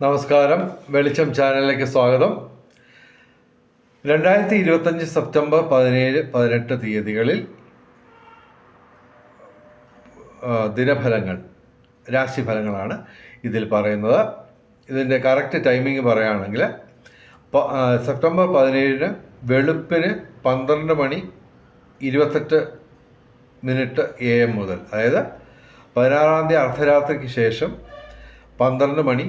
നമസ്കാരം. വെളിച്ചം ചാനലിലേക്ക് സ്വാഗതം. രണ്ടായിരത്തി ഇരുപത്തഞ്ച് സെപ്റ്റംബർ പതിനേഴ് പതിനെട്ട് തീയതികളിൽ ദിനഫലങ്ങൾ രാശിഫലങ്ങളാണ് ഇതിൽ പറയുന്നത്. ഇതിന്റെ കറക്റ്റ് ടൈമിംഗ് പറയുകയാണെങ്കിൽ സെപ്റ്റംബർ പതിനേഴിന് വെളുപ്പിന് പന്ത്രണ്ട് മണി ഇരുപത്തെട്ട് മിനിറ്റ് എ എം മുതൽ അതായത് പതിനാറാം തീയതി അർദ്ധരാത്രിക്ക് ശേഷം പന്ത്രണ്ട് മണി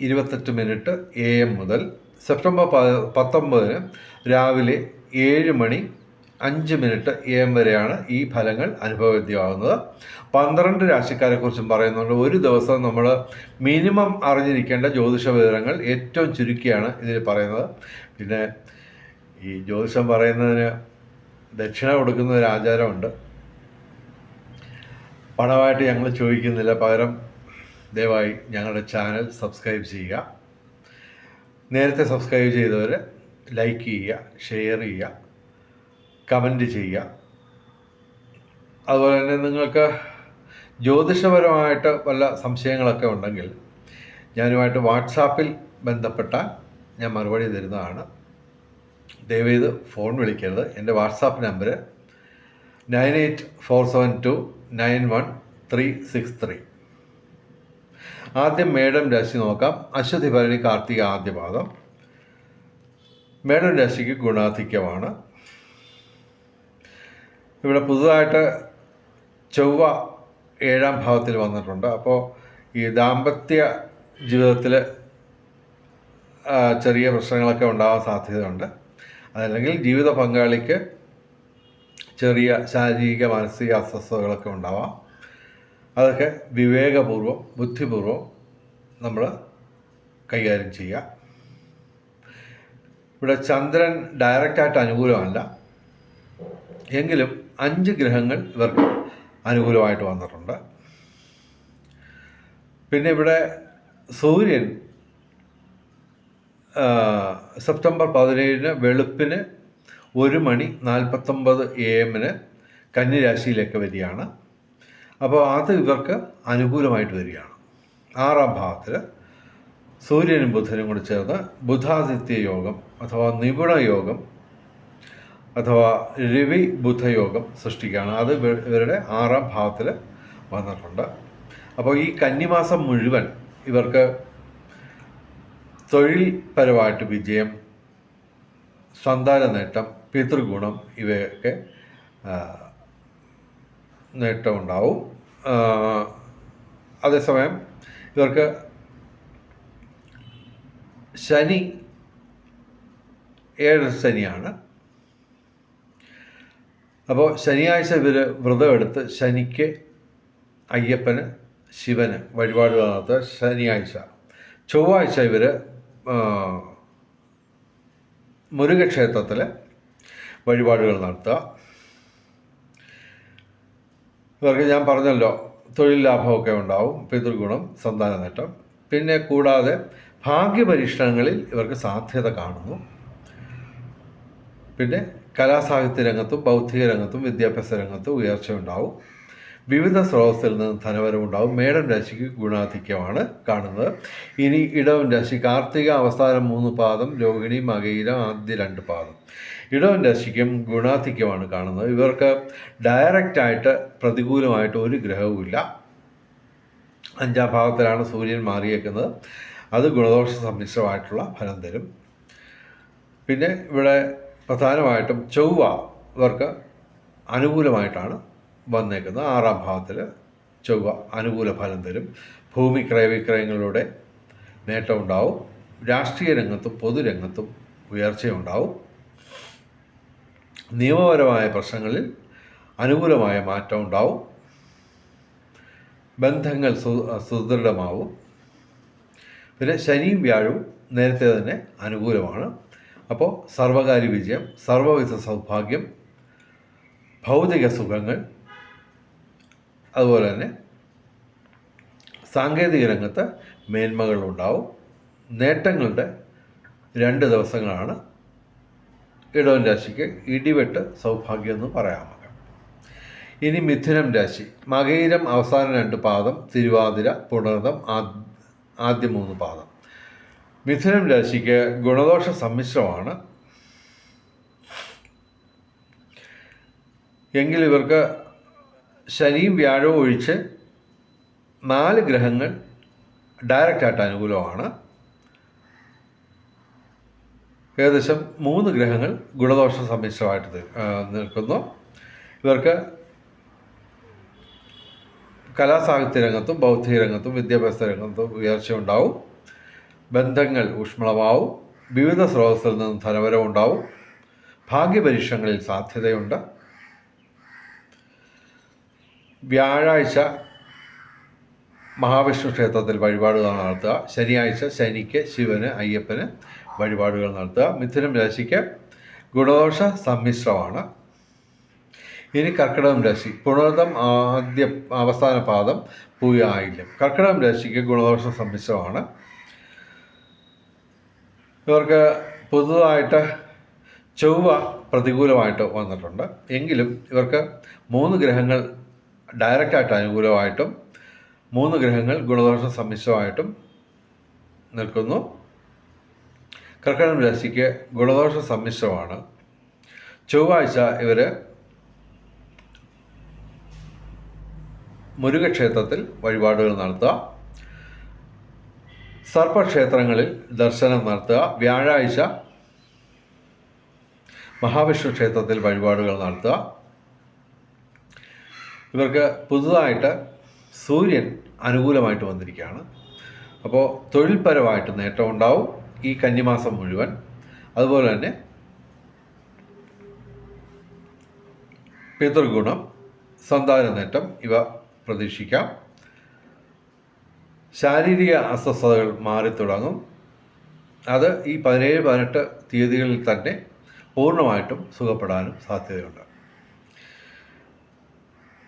ഇരുപത്തെട്ട് മിനിറ്റ് എ എം മുതൽ സെപ്റ്റംബർ പത്തൊമ്പതിന് രാവിലെ ഏഴ് മണി അഞ്ച് മിനിറ്റ് എ എം വരെയാണ് ഈ ഫലങ്ങൾ അനുഭവവേദ്യമാകുന്നത്. പന്ത്രണ്ട് രാശിക്കാരെക്കുറിച്ചും പറയുന്നുണ്ട്. ഒരു ദിവസം നമ്മൾ മിനിമം അറിഞ്ഞിരിക്കേണ്ട ജ്യോതിഷ വിവരങ്ങൾ ഏറ്റവും ചുരുക്കിയാണ് ഇതിൽ പറയുന്നത്. പിന്നെ ഈ ജ്യോതിഷം പറയുന്നതിന് ദക്ഷിണ കൊടുക്കുന്ന ഒരു ആചാരമുണ്ട്. പണമായിട്ട് ഞങ്ങൾ ചോദിക്കുന്നില്ല. പകരം ദയവായി ഞങ്ങളുടെ ചാനൽ സബ്സ്ക്രൈബ് ചെയ്യുക. നേരത്തെ സബ്സ്ക്രൈബ് ചെയ്തവർ ലൈക്ക് ചെയ്യുക ഷെയർ ചെയ്യുക കമന്റ് ചെയ്യുക. അതുപോലെ തന്നെ നിങ്ങൾക്ക് ജ്യോതിഷപരമായിട്ട് വല്ല സംശയങ്ങളൊക്കെ ഉണ്ടെങ്കിൽ ഞാനുമായിട്ട് വാട്സാപ്പിൽ ബന്ധപ്പെട്ട ഞാൻ മറുപടി തരുന്നതാണ്. ദയവേത് ഫോൺ വിളിക്കരുത്. എന്റെ WhatsApp number nine eight four seven two nine one three six three. ആദ്യം മേടം രാശി നോക്കാം. അശ്വതി ഭരണി കാർത്തിക ആദ്യ പാദം. മേഡം രാശിക്ക് ഗുണാധിക്യമാണ്. ഇവിടെ പുതുതായിട്ട് ചൊവ്വ ഏഴാം ഭാവത്തിൽ വന്നിട്ടുണ്ട്. അപ്പോൾ ഈ ദാമ്പത്യ ജീവിതത്തിൽ ചെറിയ പ്രശ്നങ്ങളൊക്കെ ഉണ്ടാവാൻ സാധ്യതയുണ്ട്. അതല്ലെങ്കിൽ ജീവിത പങ്കാളിക്ക് ചെറിയ ശാരീരിക മാനസിക അസ്വസ്ഥതകളൊക്കെ ഉണ്ടാവാം. അതൊക്കെ വിവേകപൂർവം ബുദ്ധിപൂർവം നമ്മൾ കൈകാര്യം ചെയ്യുക. ഇവിടെ ചന്ദ്രൻ ഡയറക്റ്റായിട്ട് അനുകൂലമല്ല. എങ്കിലും അഞ്ച് ഗ്രഹങ്ങൾ ഇവർക്ക് അനുകൂലമായിട്ട് വന്നിട്ടുണ്ട്. പിന്നെ ഇവിടെ സൂര്യൻ സെപ്റ്റംബർ പതിനേഴിന് വെളുപ്പിന് ഒരു മണി നാൽപ്പത്തൊമ്പത് എ എമ്മിന് കന്നിരാശിയിലേക്ക് വരികയാണ്. അപ്പോൾ അത് ഇവർക്ക് അനുകൂലമായിട്ട് വരികയാണ്. ആറാം ഭാവത്തിൽ സൂര്യനും ബുധനും കൂടി ചേർന്ന് ബുധാദിത്യ യോഗം അഥവാ നിപുണ യോഗം അഥവാ രവി ബുധയോഗം സൃഷ്ടിക്കുകയാണ്. അത് ഇവരുടെ ആറാം ഭാവത്തിൽ വന്നിട്ടുണ്ട്. അപ്പോൾ ഈ കന്നിമാസം മുഴുവൻ ഇവർക്ക് തൊഴിൽപരമായിട്ട് വിജയം സന്താന നേട്ടം പിതൃഗുണം ഇവയൊക്കെ നേട്ടമുണ്ടാവും. അതേസമയം ഇവർക്ക് ശനി ഏഴ് ശനിയാണ്. അപ്പോൾ ശനിയാഴ്ച ഇവർ വ്രതം എടുത്ത് ശനിക്ക് അയ്യപ്പന് ശിവന് വഴിപാട് നടത്തുക ശനിയാഴ്ച. ചൊവ്വാഴ്ച ഇവർ മുരുകക്ഷേത്രത്തിൽ വഴിപാടുകൾ നടത്തുക. ഇവർക്ക് ഞാൻ പറഞ്ഞല്ലോ. തൊഴിൽ ലാഭമൊക്കെ ഉണ്ടാവും പിതൃഗുണം സന്താന നേട്ടം. പിന്നെ കൂടാതെ ഭാഗ്യപരീക്ഷണങ്ങളിൽ ഇവർക്ക് സാധ്യത കാണുന്നു. പിന്നെ കലാസാഹിത്യ രംഗത്തും ബൗദ്ധിക രംഗത്തും വിദ്യാഭ്യാസ രംഗത്തും ഉയർച്ച ഉണ്ടാവും. വിവിധ സ്രോതസ്സിൽ നിന്ന് ധനവരം ഉണ്ടാവും. മേടം രാശിക്ക് ഗുണാധിക്യമാണ് കാണുന്നത്. ഇനി ഇടവൻ രാശി കാർത്തിക അവസാനം മൂന്ന് പാദം രോഹിണി മകയിലം ആദ്യ രണ്ട് പാദം. ഇടവൻ രാശിക്കും ഗുണാധിക്യമാണ് കാണുന്നത്. ഇവർക്ക് ഡയറക്റ്റായിട്ട് പ്രതികൂലമായിട്ട് ഒരു ഗ്രഹവുമില്ല. അഞ്ചാം ഭാവത്തിലാണ് സൂര്യൻ മാറിയേക്കുന്നത്. അത് ഗുണദോഷ സമ്മിശ്രമായിട്ടുള്ള ഫലം തരും. പിന്നെ ഇവിടെ പ്രധാനമായിട്ടും ചൊവ്വ ഇവർക്ക് അനുകൂലമായിട്ടാണ് വന്നേക്കുന്നത്. ആറാം ഭാവത്തിൽ ചൊവ്വ അനുകൂല ഫലം തരും. ഭൂമി ക്രയവിക്രയങ്ങളിലൂടെ നേട്ടമുണ്ടാവും രാഷ്ട്രീയ രംഗത്തും പൊതുരംഗത്തും ഉയർച്ചയുണ്ടാവും. നിയമപരമായ പ്രശ്നങ്ങളിൽ അനുകൂലമായ മാറ്റം ഉണ്ടാവും. ബന്ധങ്ങൾ സുദൃഢമാവും. പിന്നെ ശനിയും വ്യാഴവും നേരത്തെ തന്നെ അനുകൂലമാണ്. അപ്പോൾ സർവകാര്യ വിജയം സർവവിധ സൗഭാഗ്യം ഭൗതിക സുഖങ്ങൾ അതുപോലെ തന്നെ സാങ്കേതിക രംഗത്ത് മേന്മകളുണ്ടാവും. നേട്ടങ്ങളുടെ രണ്ട് ദിവസങ്ങളാണ് ഇടവൻ രാശിക്ക് ഇടിവെട്ട് സൗഭാഗ്യം എന്ന് പറയാം. ഇനി മിഥുനം രാശി. മകയിരം അവസാന രണ്ട് പാദം തിരുവാതിര പുണർദം ആദ്- ആദ്യ മൂന്ന് പാദം. മിഥുനം രാശിക്ക് ഗുണദോഷ സമ്മിശ്രമാണ്. എങ്കിൽ ഇവർക്ക് ശനിയും വ്യാഴവും ഒഴിച്ച് നാല് ഗ്രഹങ്ങൾ ഡയറക്റ്റായിട്ട് അനുകൂലമാണ്. ഏകദേശം മൂന്ന് ഗ്രഹങ്ങൾ ഗുണദോഷ സമ്മിശ്രമായിട്ട് നിൽക്കുന്നു. ഇവർക്ക് കലാസാഹിത്യ രംഗത്തും ബൗദ്ധിക രംഗത്തും വിദ്യാഭ്യാസ രംഗത്തും ഉയർച്ച ഉണ്ടാവും. ബന്ധങ്ങൾ ഊഷ്മളമാവും. വിവിധ സ്രോതസ്സിൽ നിന്നും ധനവരം ഉണ്ടാവും. ഭാഗ്യപരീക്ഷങ്ങളിൽ സാധ്യതയുണ്ട്. വ്യാഴാഴ്ച മഹാവിഷ്ണു ക്ഷേത്രത്തിൽ വഴിപാടുകൾ നടത്തുക. ശനിയാഴ്ച ശനിക്ക് ശിവന് അയ്യപ്പന് വഴിപാടുകൾ നടത്തുക. മിഥുനം രാശിക്ക് ഗുണദോഷ സമ്മിശ്രമാണ്. ഇനി കർക്കിടകം രാശി. പുണർദം ആദ്യ അവസാന പാദം പൂയ ആയില്യം കർക്കിടകം രാശിക്ക് ഗുണദോഷ സമ്മിശ്രമാണ്. ഇവർക്ക് പുതുതായിട്ട് ചൊവ്വ പ്രതികൂലമായിട്ട് വന്നിട്ടുണ്ട്. എങ്കിലും ഇവർക്ക് മൂന്ന് ഗ്രഹങ്ങൾ ഡയറക്റ്റായിട്ട് അനുകൂലമായിട്ടും മൂന്ന് ഗ്രഹങ്ങൾ ഗുണദോഷ സമ്മിശ്രമായിട്ടും നിൽക്കുന്നു. കർക്കിടകം രാശിക്ക് ഗുണദോഷ സമ്മിശ്രമാണ്. ചൊവ്വാഴ്ച ഇവർ മുരുകക്ഷേത്രത്തിൽ വഴിപാടുകൾ നടത്തുക. സർപ്പക്ഷേത്രങ്ങളിൽ ദർശനം നടത്തുക. വ്യാഴാഴ്ച മഹാവിഷ്ണു ക്ഷേത്രത്തിൽ വഴിപാടുകൾ നടത്തുക. ഇവർക്ക് പുതുതായിട്ട് സൂര്യൻ അനുകൂലമായിട്ട് വന്നിരിക്കുകയാണ്. അപ്പോൾ തൊഴിൽപരമായിട്ട് നേട്ടം ഉണ്ടാവും. ഈ കന്നിമാസം മുഴുവൻ. അതുപോലെ തന്നെ പിതൃഗുണം സന്താന നേട്ടം ഇവ പ്രതീക്ഷിക്കാം. ശാരീരിക അസ്വസ്ഥതകൾ മാറി തുടങ്ങും അത് ഈ പതിനേഴ് പതിനെട്ട് തീയതികളിൽ തന്നെ പൂർണമായിട്ടും സുഖപ്പെടാനും സാധ്യതയുണ്ട്.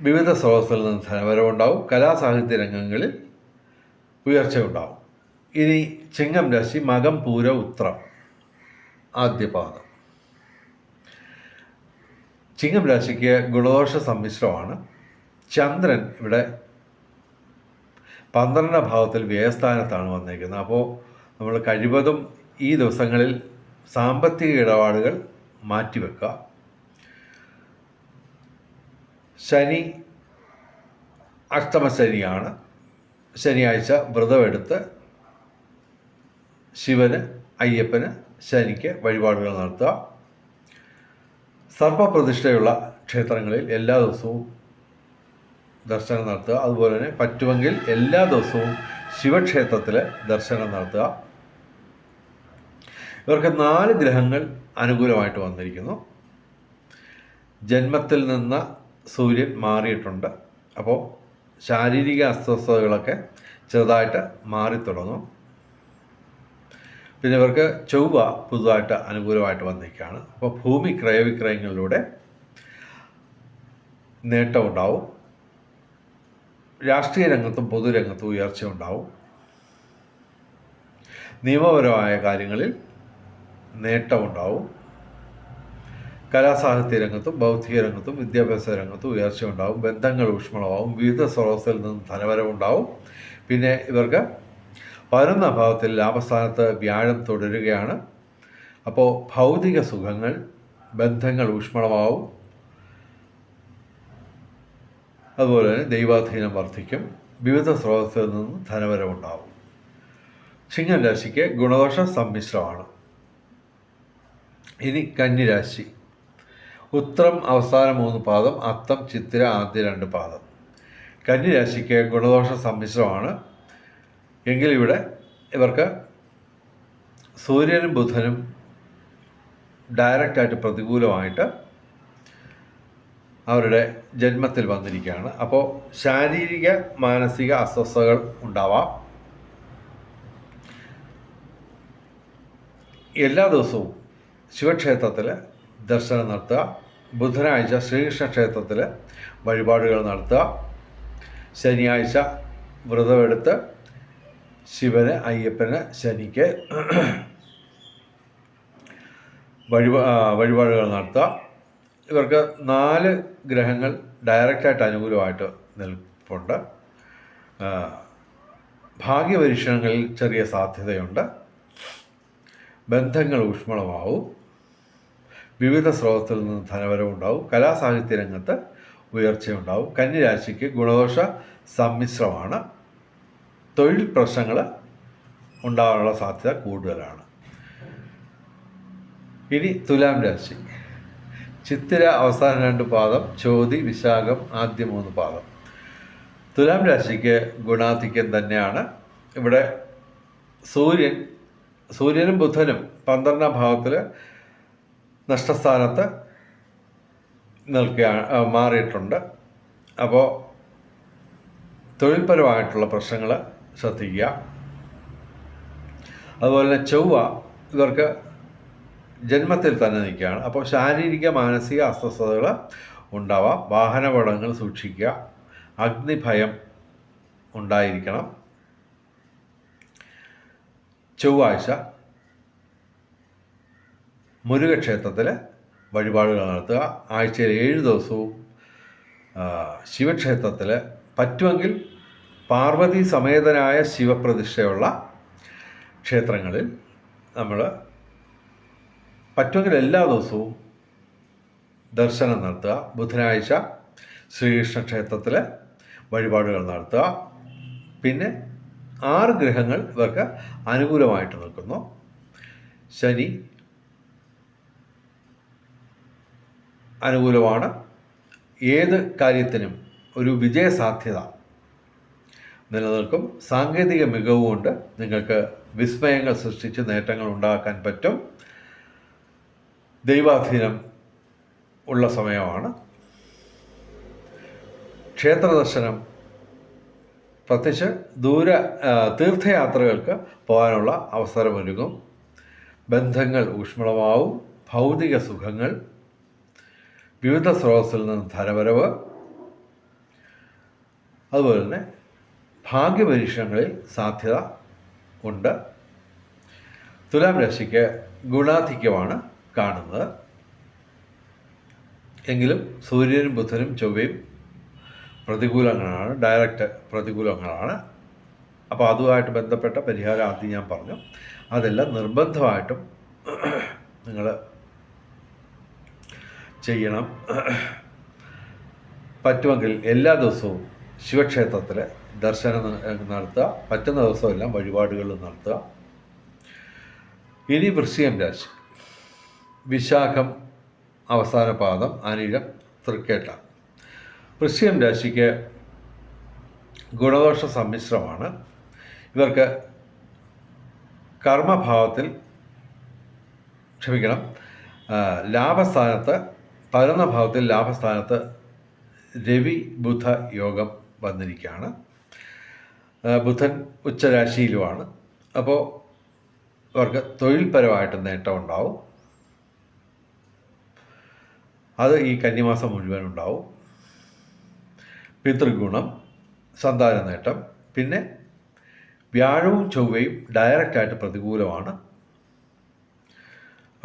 വിവിധ സ്രോതസ്സിൽ നിന്ന് ധനവരവുണ്ടാവും. കലാസാഹിത്യ രംഗങ്ങളിൽ ഉയർച്ച ഉണ്ടാവും ഇനി ചിങ്ങം രാശി മകം പൂര ഉത്രം. ആദ്യപാദം ചിങ്ങം രാശിക്ക് ഗുണദോഷ സമ്മിശ്രമാണ്. ചന്ദ്രൻ ഇവിടെ പന്ത്രണ്ടാം ഭാവത്തിൽ വ്യയസ്ഥാനത്താണ് വന്നിരിക്കുന്നത്. അപ്പോൾ നമ്മൾ കഴിവതും ഈ ദിവസങ്ങളിൽ സാമ്പത്തിക ഇടപാടുകൾ മാറ്റിവെക്കുക. ശനി അഷ്ടമശനിയാണ് ശനിയാഴ്ച വ്രതമെടുത്ത് ശിവന് അയ്യപ്പന് ശനിക്ക് വഴിപാടുകൾ നടത്തുക. സർപ്പപ്രതിഷ്ഠയുള്ള ക്ഷേത്രങ്ങളിൽ എല്ലാ ദിവസവും ദർശനം നടത്തുക. അതുപോലെ തന്നെ പറ്റുമെങ്കിൽ എല്ലാ ദിവസവും ശിവക്ഷേത്രത്തിൽ ദർശനം നടത്തുക. ഇവർക്ക് നാല് ഗ്രഹങ്ങൾ അനുകൂലമായിട്ട് വന്നിരിക്കുന്നു. ജന്മത്തിൽ നിന്ന് സൂര്യൻ മാറിയിട്ടുണ്ട്. അപ്പോൾ ശാരീരിക അസ്വസ്ഥതകളൊക്കെ ചെറുതായിട്ട് മാറിത്തുടങ്ങും. പിന്നെ ഇവർക്ക് ചൊവ്വ പുതുതായിട്ട് അനുകൂലമായിട്ട് വന്നിരിക്കുകയാണ്. അപ്പോൾ ഭൂമി ക്രയവിക്രയങ്ങളിലൂടെ നേട്ടമുണ്ടാവും രാഷ്ട്രീയ രംഗത്തും പൊതുരംഗത്തും ഉയർച്ച ഉണ്ടാവും. നിയമപരമായ കാര്യങ്ങളിൽ നേട്ടമുണ്ടാവും കലാസാഹിത്യ രംഗത്തും ബൗദ്ധിക രംഗത്തും വിദ്യാഭ്യാസ രംഗത്തും ഉയർച്ച ഉണ്ടാവും. ബന്ധങ്ങൾ ഊഷ്മളമാവും. വിവിധ സ്രോതസ്സിൽ നിന്നും ധനവരവുണ്ടാവും. പിന്നെ ഇവർക്ക് പതിനൊന്നാം ഭാവത്തിൽ ലാഭസ്ഥാനത്ത് വ്യാഴം തുടരുകയാണ്. അപ്പോൾ ഭൗതിക സുഖങ്ങൾ ബന്ധങ്ങൾ ഊഷ്മളമാവും. അതുപോലെ തന്നെ ദൈവാധീനം വർദ്ധിക്കും. വിവിധ സ്രോതസ്സിൽ നിന്നും ധനവരവുണ്ടാവും. ചിങ്ങൻ രാശിക്ക് ഗുണദോഷ സമ്മിശ്രമാണ്. ഇനി കന്നിരാശി. ഉത്രം അവസാന മൂന്ന് പാദം അത്തം ചിത്തിര ആദ്യ രണ്ട് പാദം. കന്നിരാശിക്ക് ഗുണദോഷ സമ്മിശ്രമാണ്. എങ്കിൽ ഇവിടെ ഇവർക്ക് സൂര്യനും ബുധനും ഡയറക്റ്റായിട്ട് പ്രതികൂലമായിട്ട് അവരുടെ ജന്മത്തിൽ വന്നിരിക്കുകയാണ്. അപ്പോൾ ശാരീരിക മാനസിക അസ്വസ്ഥതകൾ ഉണ്ടാവാം. എല്ലാ ദിവസവും ശിവക്ഷേത്രത്തിൽ ദർശനം നടത്തുക. ബുധനാഴ്ച ശ്രീകൃഷ്ണ ക്ഷേത്രത്തിൽ വഴിപാടുകൾ നടത്തുക. ശനിയാഴ്ച വ്രതമെടുത്ത് ശിവന് അയ്യപ്പന് ശനിക്ക് വഴിപാ വഴിപാടുകൾ നടത്തുക. ഇവർക്ക് നാല് ഗ്രഹങ്ങൾ ഡയറക്റ്റായിട്ട് അനുകൂലമായിട്ട് നിൽപ്പുണ്ട്. ഭാഗ്യപരീക്ഷണങ്ങളിൽ ചെറിയ സാധ്യതയുണ്ട്. ബന്ധങ്ങൾ ഊഷ്മളമാവും. വിവിധ സ്രോതസ്സിൽ നിന്ന് ധനപരമുണ്ടാവും കലാസാഹിത്യ രംഗത്ത് ഉയർച്ചയുണ്ടാവും. കന്നിരാശിക്ക് ഗുണദോഷ സമ്മിശ്രമാണ്. തൊഴിൽ പ്രശ്നങ്ങൾ ഉണ്ടാകാനുള്ള സാധ്യത കൂടുതലാണ്. ഇനി തുലാം രാശി. ചിത്തിര അവസാന രണ്ട് പാദം ചോതി വിശാഖം ആദ്യ മൂന്ന് പാദം. തുലാം രാശിക്ക് ഗുണാധിക്യം തന്നെയാണ്. ഇവിടെ സൂര്യൻ സൂര്യനും ബുധനും പന്ത്രണ്ടാം ഭാവത്തിൽ നഷ്ടസ്ഥാനത്ത് നിൽക്കുകയാണ് മാറിയിട്ടുണ്ട്. അപ്പോൾ തൊഴിൽപരമായിട്ടുള്ള പ്രശ്നങ്ങൾ ശ്രദ്ധിക്കുക. അതുപോലെ തന്നെ ചൊവ്വ ഇവർക്ക് ജന്മത്തിൽ തന്നെ നിൽക്കുകയാണ്. അപ്പോൾ ശാരീരിക മാനസിക അസ്വസ്ഥതകൾ ഉണ്ടാവാം. വാഹനപടങ്ങൾ സൂക്ഷിക്കുക. അഗ്നിഭയം ഉണ്ടായിരിക്കണം. ചൊവ്വാഴ്ച മുരുകക്ഷേത്രത്തിൽ വഴിപാടുകൾ നടത്തുക. ആഴ്ചയിൽ ഏഴ് ദിവസവും ശിവക്ഷേത്രത്തിൽ പറ്റുമെങ്കിൽ പാർവതി സമേതനായ ശിവപ്രതിഷ്ഠയുള്ള ക്ഷേത്രങ്ങളിൽ നമ്മൾ പറ്റുമെങ്കിൽ എല്ലാ ദിവസവും ദർശനം നടത്തുക. ബുധനാഴ്ച ശ്രീകൃഷ്ണ ക്ഷേത്രത്തിൽ വഴിപാടുകൾ നടത്തുക. പിന്നെ ആറ് ഗ്രഹങ്ങൾ ഇവർക്ക് അനുകൂലമായിട്ട് നിൽക്കുന്നു. ശനി അനുകൂലമാണ്. ഏത് കാര്യത്തിനും ഒരു വിജയസാധ്യത നിലനിൽക്കും. സാങ്കേതിക മികവുകൊണ്ട് നിങ്ങൾക്ക് വിസ്മയങ്ങൾ സൃഷ്ടിച്ച് നേട്ടങ്ങൾ ഉണ്ടാക്കാൻ പറ്റും. ദൈവാധീനം ഉള്ള സമയമാണ്. ക്ഷേത്ര ദർശനം പ്രത്യേകിച്ച് ദൂര തീർത്ഥയാത്രകൾക്ക് പോകാനുള്ള അവസരമൊരുങ്ങും. ബന്ധങ്ങൾ ഊഷ്മളമാവും. ഭൗതിക സുഖങ്ങൾ. വിവിധ സ്രോതസ്സിൽ നിന്ന് ധനവരവ്. അതുപോലെ തന്നെ ഭാഗ്യപരീക്ഷണങ്ങളിൽ സാധ്യത ഉണ്ട്. തുലാം രാശിക്ക് ഗുണാധിക്യമാണ് കാണുന്നത്. എങ്കിലും സൂര്യനും ബുധനും ചൊവ്വയും പ്രതികൂലങ്ങളാണ് ഡയറക്റ്റ് പ്രതികൂലങ്ങളാണ്. അപ്പോൾ അതുമായിട്ട് ബന്ധപ്പെട്ട പരിഹാരം ആദ്യം ഞാൻ പറഞ്ഞു. അതെല്ലാം നിർബന്ധമായിട്ടും നിങ്ങൾ ചെയ്യണം. പറ്റുമെങ്കിൽ എല്ലാ ദിവസവും ശിവക്ഷേത്രത്തിൽ ദർശനം നടത്തുക. പറ്റുന്ന ദിവസമെല്ലാം വഴിപാടുകൾ നടത്തുക. ഇനി വൃശ്ചികം രാശി. വിശാഖം അവസാന പാദം അനിഴം തൃക്കേട്ട. വൃശ്ചികം രാശിക്ക് ഗുണദോഷ സമ്മിശ്രമാണ്. ഇവർക്ക് കർമ്മഭാവത്തിൽ ക്ഷമിക്കണം ലാഭസ്ഥാനത്ത് പരന്ന ഭാവത്തിൽ ലാഭസ്ഥാനത്ത് രവി ബുധ യോഗം വന്നിരിക്കുകയാണ്. ബുധൻ ഉച്ചരാശിയിലുമാണ്. അപ്പോൾ അവർക്ക് തൊഴിൽപരമായിട്ട് നേട്ടം ഉണ്ടാവും. അത് ഈ കന്നിമാസം മുഴുവൻ ഉണ്ടാവും. പിതൃഗുണം സന്താന നേട്ടം. പിന്നെ വ്യാഴവും ചൊവ്വയും ഡയറക്റ്റായിട്ട് പ്രതികൂലമാണ്.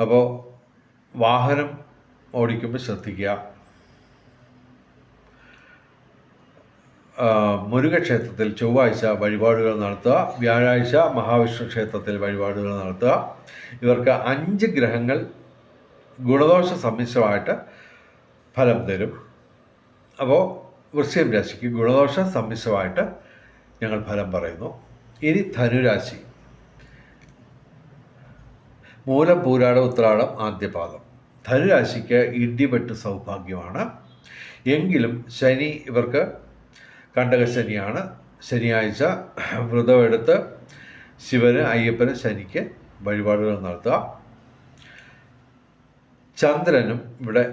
അപ്പോൾ വാഹനം ഓടിക്കുമ്പോൾ ശ്രദ്ധിക്കുക. മുരുകക്ഷേത്രത്തിൽ ചൊവ്വാഴ്ച വഴിപാടുകൾ നടത്തുക. വ്യാഴാഴ്ച മഹാവിഷ്ണു ക്ഷേത്രത്തിൽ വഴിപാടുകൾ നടത്തുക. ഇവർക്ക് അഞ്ച് ഗ്രഹങ്ങൾ ഗുണദോഷ സമ്മിശ്രമായിട്ട് ഫലം തരും. അപ്പോൾ വൃശ്ചിക രാശിക്ക് ഗുണദോഷ സമ്മിശ്രമായിട്ട് ഞങ്ങൾ ഫലം പറയുന്നു. ഇനി ധനുരാശി. മൂലം പൂരാട ഉത്രാടം ആദ്യപാദം. ധനുരാശിക്ക് ഇടിപെട്ട് സൗഭാഗ്യമാണ്. എങ്കിലും ശനി ഇവർക്ക് കണ്ടകശനിയാണ് ശനിയാഴ്ച വ്രതമെടുത്ത് ശിവന് അയ്യപ്പന് ശനിക്ക് വഴിപാടുകൾ നടത്തുക. ചന്ദ്രനും ഇവിടെ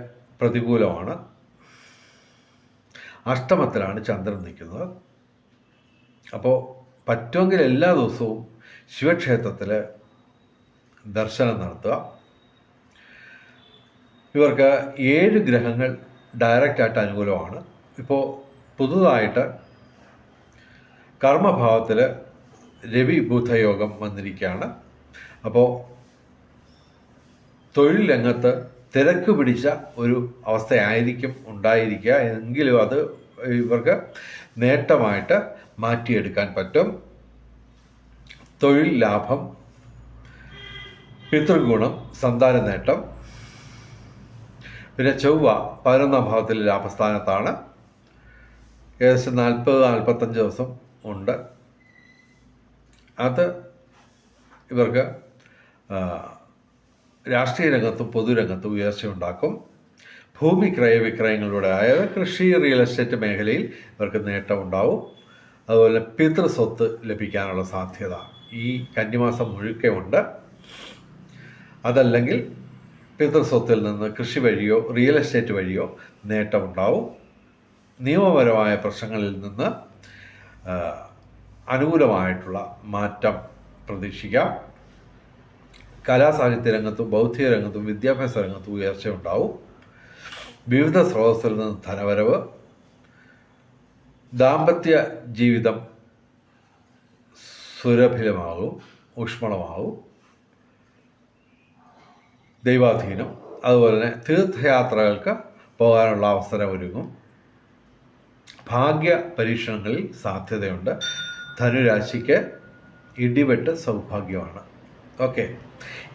പ്രതികൂലമാണ്. അഷ്ടമത്തിലാണ് ചന്ദ്രൻ നിൽക്കുന്നത്. അപ്പോൾ പറ്റുമെങ്കിൽ എല്ലാ ദിവസവും ശിവക്ഷേത്രത്തിൽ ദർശനം നടത്തുക. ഇവർക്ക് ഏഴ് ഗ്രഹങ്ങൾ ഡയറക്റ്റായിട്ട് അനുകൂലമാണ്. ഇപ്പോൾ പുതുതായിട്ട് കർമ്മഭാവത്തിൽ രവി ബുധയോഗം വന്നിരിക്കുകയാണ്. അപ്പോൾ തൊഴിൽ രംഗത്ത് തിരക്ക് പിടിച്ച ഒരു അവസ്ഥയായിരിക്കും ഉണ്ടായിരിക്കുക. എങ്കിലും അത് ഇവർക്ക് നേട്ടമായിട്ട് മാറ്റിയെടുക്കാൻ പറ്റും. തൊഴിൽ ലാഭം പിതൃഗുണം സന്താന നേട്ടം. പിന്നെ ചൊവ്വ പതിനൊന്നാം ഭാവത്തിൽ ലാഭസ്ഥാനത്താണ്. ഏകദേശം നാൽപ്പത് നാൽപ്പത്തഞ്ച് ദിവസം ഉണ്ട്. അത് ഇവർക്ക് രാഷ്ട്രീയ രംഗത്തും പൊതുരംഗത്തും ഉയർച്ചയുണ്ടാക്കും ഭൂമി ക്രയവിക്രയങ്ങളിലൂടെ അതായത് കൃഷി റിയൽ എസ്റ്റേറ്റ് മേഖലയിൽ ഇവർക്ക് നേട്ടമുണ്ടാവും അതുപോലെ പിതൃസ്വത്ത് ലഭിക്കാനുള്ള സാധ്യത ഈ കന്നിമാസം മുഴുക്കെ അതല്ലെങ്കിൽ പിതൃസ്വത്തിൽ നിന്ന് കൃഷി വഴിയോ റിയൽ എസ്റ്റേറ്റ് വഴിയോ നേട്ടമുണ്ടാവും നിയമപരമായ പ്രശ്നങ്ങളിൽ നിന്ന് അനുകൂലമായിട്ടുള്ള മാറ്റം പ്രതീക്ഷിക്കാം. കലാസാഹിത്യ രംഗത്തും ബൗദ്ധിക രംഗത്തും വിദ്യാഭ്യാസ രംഗത്തും ഉയർച്ച ഉണ്ടാവും. വിവിധ സ്രോതസ്സിൽ നിന്ന് ധനവരവ് ദാമ്പത്യ ജീവിതം സുരഭിലമാകും ഊഷ്മളമാകും. ദൈവാധീനം അതുപോലെ തന്നെ തീർത്ഥയാത്രകൾക്ക് പോകാനുള്ള അവസരം ഒരുങ്ങും. ഭാഗ്യ പരീക്ഷണങ്ങളിൽ സാധ്യതയുണ്ട്. ധനുരാശിക്ക് ഇടിവെട്ട് സൗഭാഗ്യമാണ്. ഓക്കെ.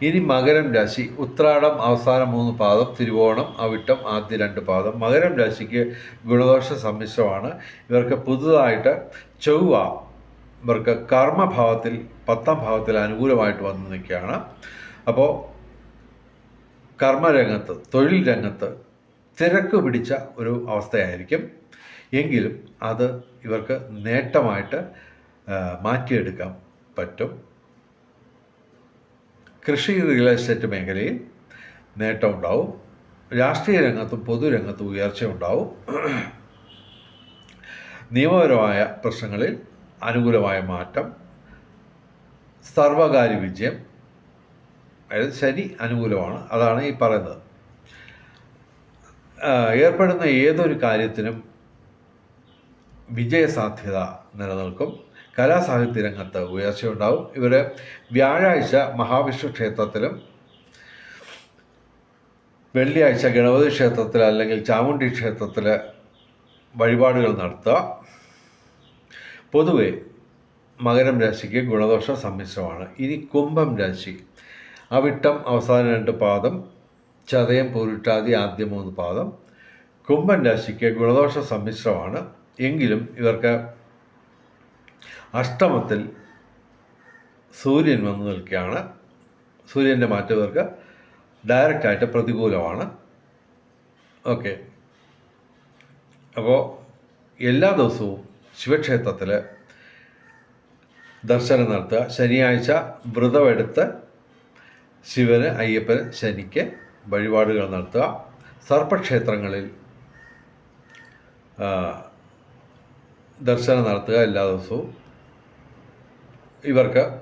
ഇനി മകരം രാശി. ഉത്രാടം അവസാന മൂന്ന് പാദം തിരുവോണം അവിട്ടം ആദ്യ രണ്ട് പാദം. മകരം രാശിക്ക് ഗുണദോഷ സമ്മിശ്രമാണ്. ഇവർക്ക് പുതുതായിട്ട് ചൊവ്വ ഇവർക്ക് കർമ്മഭാവത്തിൽ പത്താം ഭാവത്തിൽ അനുകൂലമായിട്ട് വന്നു നിൽക്കുകയാണ്. അപ്പോൾ കർമ്മരംഗത്ത് തൊഴിൽ രംഗത്ത് തിരക്ക് പിടിച്ച ഒരു അവസ്ഥയായിരിക്കും. എങ്കിലും അത് ഇവർക്ക് നേട്ടമായിട്ട് മാറ്റിയെടുക്കാൻ പറ്റും. കൃഷി റിയൽ എസ്റ്റേറ്റ് മേഖലയിൽ നേട്ടമുണ്ടാവും രാഷ്ട്രീയ രംഗത്തും പൊതുരംഗത്തും ഉയർച്ച ഉണ്ടാവും. നിയമപരമായ പ്രശ്നങ്ങളിൽ അനുകൂലമായ മാറ്റം. സർവകാര്യ വിജയം. അതായത് ശനി അനുകൂലമാണ് അതാണ് ഈ പറയുന്നത്. ഏർപ്പെടുന്ന ഏതൊരു കാര്യത്തിനും വിജയസാധ്യത നിലനിൽക്കും. കലാസാഹിത്യ രംഗത്ത് ഉയർച്ചയുണ്ടാവും. ഇവർ വ്യാഴാഴ്ച മഹാവിഷ്ണു ക്ഷേത്രത്തിലും വെള്ളിയാഴ്ച ഗണപതി ക്ഷേത്രത്തിൽ അല്ലെങ്കിൽ ചാമുണ്ഡി ക്ഷേത്രത്തിൽ വഴിപാടുകൾ നടത്തുക. പൊതുവെ മകരം രാശിക്ക് ഗുണദോഷ സമ്മിശ്രമാണ്. ഇനി കുംഭം രാശി. അവിട്ടം അവസാന രണ്ട് പാദം ചതയം പൂരിട്ടാതി ആദ്യ മൂന്ന് പാദം. കുംഭൻ രാശിക്ക് ഗുണദോഷ സമ്മിശ്രമാണ്. എങ്കിലും ഇവർക്ക് അഷ്ടമത്തിൽ സൂര്യൻ വന്നു നിൽക്കുകയാണ്. സൂര്യന്റെ മാറ്റം ഇവർക്ക് ഡയറക്റ്റായിട്ട് പ്രതികൂലമാണ്. ഓക്കെ അപ്പോൾ എല്ലാ ദിവസവും ശിവക്ഷേത്രത്തിൽ ദർശനം നടത്തുക. ശനിയാഴ്ച വ്രതമെടുത്ത് ശിവന് അയ്യപ്പന് ശനിക്ക് വഴിപാടുകൾ നടത്തുക. സർപ്പക്ഷേത്രങ്ങളിൽ ദർശനം നടത്തുക എല്ലാ ദിവസവും. ഇവർക്ക്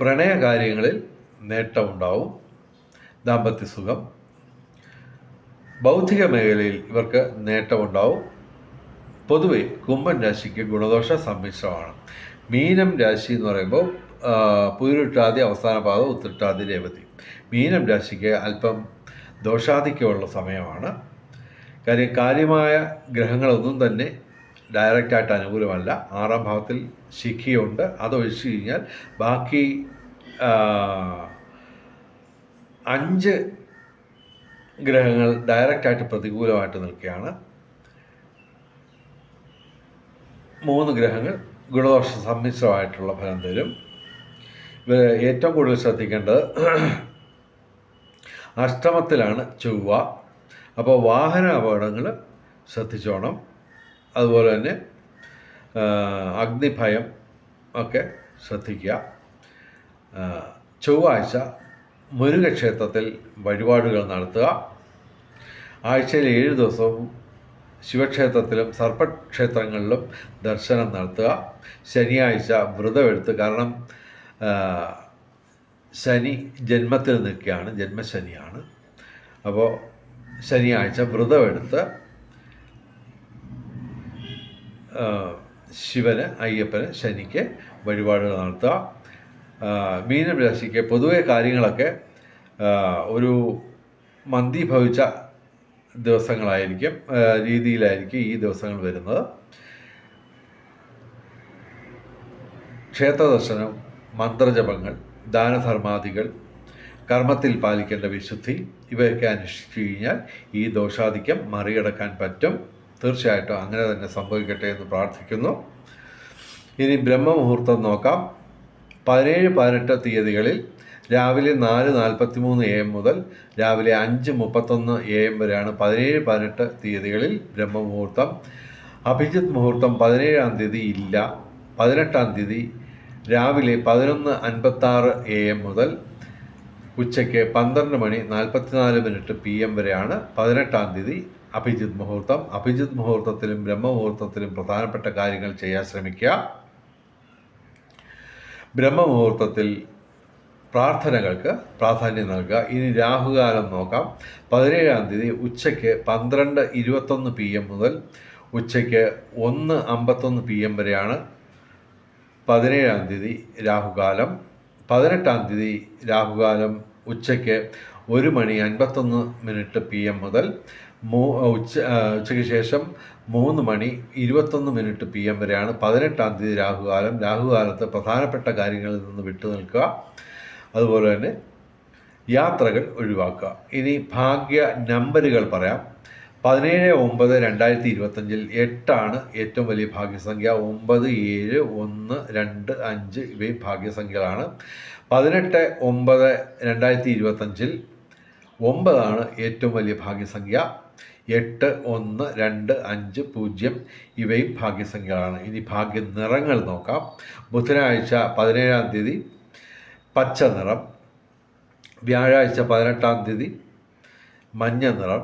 പ്രണയകാര്യങ്ങളിൽ നേട്ടമുണ്ടാവും. ദാമ്പത്യ സുഖം. ബൗദ്ധിക മേഖലയിൽ ഇവർക്ക് നേട്ടമുണ്ടാവും. പൊതുവെ കുംഭൻ രാശിക്ക് ഗുണദോഷ സമ്മിശ്രമാണ്. മീനം രാശി എന്ന് പറയുമ്പോൾ പുരുട്ടാതി അവസാന പാത ഉത്തിട്ടാതി രേവതി. മീനം രാശിക്ക് അല്പം ദോഷാധിക്യമുള്ള സമയമാണ്. കാര്യം കാര്യമായ ഗ്രഹങ്ങളൊന്നും തന്നെ ഡയറക്റ്റായിട്ട് അനുകൂലമല്ല. ആറാം ഭാവത്തിൽ ശിഖിയുണ്ട്. അതൊഴിച്ചു കഴിഞ്ഞാൽ ബാക്കി അഞ്ച് ഗ്രഹങ്ങൾ ഡയറക്റ്റായിട്ട് പ്രതികൂലമായിട്ട് നിൽക്കുകയാണ്. മൂന്ന് ഗ്രഹങ്ങൾ ഗുണദോഷ സമ്മിശ്രമായിട്ടുള്ള ഫലം തരും. ഇവർ ഏറ്റവും കൂടുതൽ ശ്രദ്ധിക്കേണ്ടത് അഷ്ടമത്തിലാണ് ചൊവ്വ. അപ്പോൾ വാഹന അപകടങ്ങൾ ശ്രദ്ധിച്ചോണം. അതുപോലെ തന്നെ അഗ്നിഭയം ഒക്കെ ശ്രദ്ധിക്കുക. ചൊവ്വാഴ്ച മുരുകക്ഷേത്രത്തിൽ വഴിപാടുകൾ നടത്തുക. ആഴ്ചയിൽ ഏഴ് ദിവസവും ശിവക്ഷേത്രത്തിലും സർപ്പക്ഷേത്രങ്ങളിലും ദർശനം നടത്തുക. ശനിയാഴ്ച വ്രതമെടുത്ത് കാരണം ശനി ജന്മത്തിൽ നിൽക്കുകയാണ് ജന്മശനിയാണ്. അപ്പോൾ ശനിയാഴ്ച വ്രതമെടുത്ത് ശിവന് അയ്യപ്പന് ശനിക്ക് വഴിപാടുകൾ നടത്തുക. മീനം രാശിക്ക് പൊതുവെ കാര്യങ്ങളൊക്കെ ഒരു മന്തി ഭവിച്ച ദിവസങ്ങളായിരിക്കും രീതിയിലായിരിക്കും ഈ ദിവസങ്ങൾ വരുന്നത്. ക്ഷേത്രദർശനം മന്ത്രജപങ്ങൾ ദാനധർമാദികൾ കർമ്മത്തിൽ പാലിക്കേണ്ട വിശുദ്ധി ഇവയൊക്കെ അനുഷ്ഠിച്ചു കഴിഞ്ഞാൽ ഈ ദോഷാധിക്യം മറികടക്കാൻ പറ്റും. തീർച്ചയായിട്ടും അങ്ങനെ തന്നെ സംഭവിക്കട്ടെ എന്ന് പ്രാർത്ഥിക്കുന്നു. ഇനി ബ്രഹ്മമുഹൂർത്തം നോക്കാം. പതിനേഴ് പതിനെട്ട് തീയതികളിൽ രാവിലെ നാല് നാൽപ്പത്തി മൂന്ന് എ എം മുതൽ രാവിലെ അഞ്ച് മുപ്പത്തൊന്ന് എ എം വരെയാണ് പതിനേഴ് പതിനെട്ട് തീയതികളിൽ ബ്രഹ്മമുഹൂർത്തം. അഭിജിത് മുഹൂർത്തം പതിനേഴാം തീയതി ഇല്ല. പതിനെട്ടാം തീയതി രാവിലെ പതിനൊന്ന് അൻപത്താറ് എ എം മുതൽ ഉച്ചയ്ക്ക് പന്ത്രണ്ട് മണി നാൽപ്പത്തിനാല് മിനിറ്റ് പി എം വരെയാണ് പതിനെട്ടാം തീയതി അഭിജിത് മുഹൂർത്തം. അഭിജിത് മുഹൂർത്തത്തിലും ബ്രഹ്മമുഹൂർത്തത്തിലും പ്രധാനപ്പെട്ട കാര്യങ്ങൾ ചെയ്യാൻ ശ്രമിക്കുക. ബ്രഹ്മമുഹൂർത്തത്തിൽ പ്രാർത്ഥനകൾക്ക് പ്രാധാന്യം നൽകുക. ഇനി രാഹുകാലം നോക്കാം. പതിനേഴാം തീയതി ഉച്ചയ്ക്ക് പന്ത്രണ്ട് ഇരുപത്തൊന്ന് പി എം മുതൽ ഉച്ചയ്ക്ക് ഒന്ന് അമ്പത്തൊന്ന് പി എം വരെയാണ് പതിനേഴാം തീയതി രാഹുകാലം. പതിനെട്ടാം തീയതി രാഹുകാലം ഉച്ചയ്ക്ക് ഒരു മണി അൻപത്തൊന്ന് മിനിറ്റ് പി എം മുതൽ മൂ ഉച്ച ഉച്ചയ്ക്ക് ശേഷം മൂന്ന് മണി ഇരുപത്തൊന്ന് മിനിറ്റ് പി എം വരെയാണ് പതിനെട്ടാം തീയതി രാഹുകാലം. രാഹുകാലത്ത് പ്രധാനപ്പെട്ട കാര്യങ്ങളിൽ നിന്ന് വിട്ടു നിൽക്കുക. അതുപോലെ തന്നെ യാത്രകൾ ഒഴിവാക്കുക. ഇനി ഭാഗ്യ നമ്പറുകൾ പറയാം. പതിനേഴ് ഒമ്പത് രണ്ടായിരത്തി ഇരുപത്തഞ്ചിൽ എട്ടാണ് ഏറ്റവും വലിയ ഭാഗ്യസംഖ്യ. ഒമ്പത് ഏഴ് ഒന്ന് രണ്ട് അഞ്ച് ഇവയും ഭാഗ്യസംഖ്യകളാണ്. പതിനെട്ട് ഒമ്പത് രണ്ടായിരത്തി ഇരുപത്തഞ്ചിൽ ഒമ്പതാണ് ഏറ്റവും വലിയ ഭാഗ്യസംഖ്യ. എട്ട് ഒന്ന് രണ്ട് അഞ്ച് പൂജ്യം ഇവയും ഭാഗ്യസംഖ്യകളാണ്. ഇനി ഭാഗ്യ നിറങ്ങൾ നോക്കാം. ബുധനാഴ്ച പതിനേഴാം തീയതി പച്ച നിറം വ്യാഴാഴ്ച പതിനെട്ടാം തീയതി മഞ്ഞ നിറം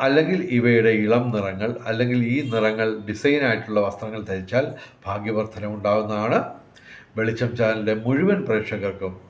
അല്ലെങ്കിൽ ഇവയുടെ ഇളം നിറങ്ങൾ അല്ലെങ്കിൽ ഈ നിറങ്ങൾ ഡിസൈനായിട്ടുള്ള വസ്ത്രങ്ങൾ ധരിച്ചാൽ ഭാഗ്യവർദ്ധന ഉണ്ടാകുന്നതാണ് വെളിച്ചം ചാനലിന്റെ മുഴുവൻ പ്രേക്ഷകർക്കും